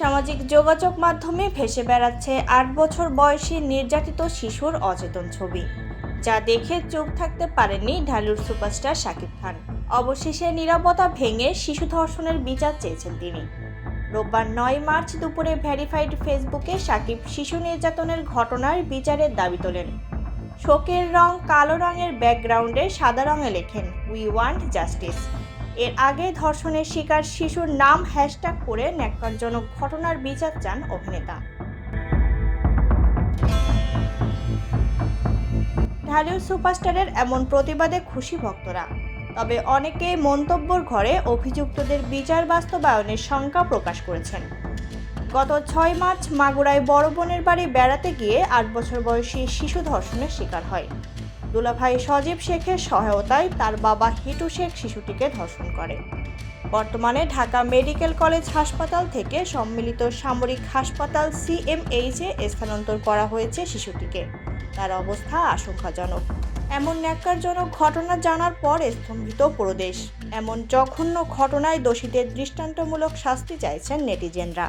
সামাজিক যোগাযোগ মাধ্যমে ভেসে বেড়াচ্ছে আট বছর বয়সী নির্যাতিত শিশুর অচেতন ছবি, যা দেখে চুপ থাকতে পারেননি ঢালুর সুপারস্টার শাকিব খান। অবশেষে নিরাপত্তা ভেঙে শিশু ধর্ষণের বিচার চেয়েছেন তিনি। রোববার নয় মার্চ দুপুরে ভেরিফাইড ফেসবুকে শাকিব শিশু নির্যাতনের ঘটনার বিচারের দাবি তোলেন। শোকের রং কালো রঙের ব্যাকগ্রাউন্ডে সাদা রঙে লেখেন উই ওয়ান্ট জাস্টিস এর আগে ধর্ষণের শিকার শিশুর নাম হ্যাশট্যাগ করে ন্যাক্কারজনক ঘটনার বিচার চান অভিনেতা। ঢালিউড সুপারস্টারের এমন প্রতিবাদে খুশি ভক্তরা। তবে অনেকে মন্তব্যর ঘরে অভিযুক্তদের বিচার বাস্তবায়নের শঙ্কা প্রকাশ করেছেন। গত ছয় মার্চ মাগুরায় বড় বোনের বাড়ি বেড়াতে গিয়ে আট বছর বয়সী শিশু ধর্ষণের শিকার হয়। দুলাভাই সজীব শেখের সহায়তায় তার বাবা হিটু শেখ শিশুটিকে ধর্ষণ করে। বর্তমানে ঢাকা মেডিকেল কলেজ হাসপাতাল থেকে সম্মিলিত সামরিক হাসপাতাল সিএমএইচে স্থানান্তর করা হয়েছে শিশুটিকে। তার অবস্থা আশঙ্কাজনক। এমন ন্যাক্কারজনক ঘটনা জানার পর স্তম্ভিত পুরো দেশ এমন জঘন্য ঘটনায় দোষীদের দৃষ্টান্তমূলক শাস্তি চাইছেন নেটিজেনরা।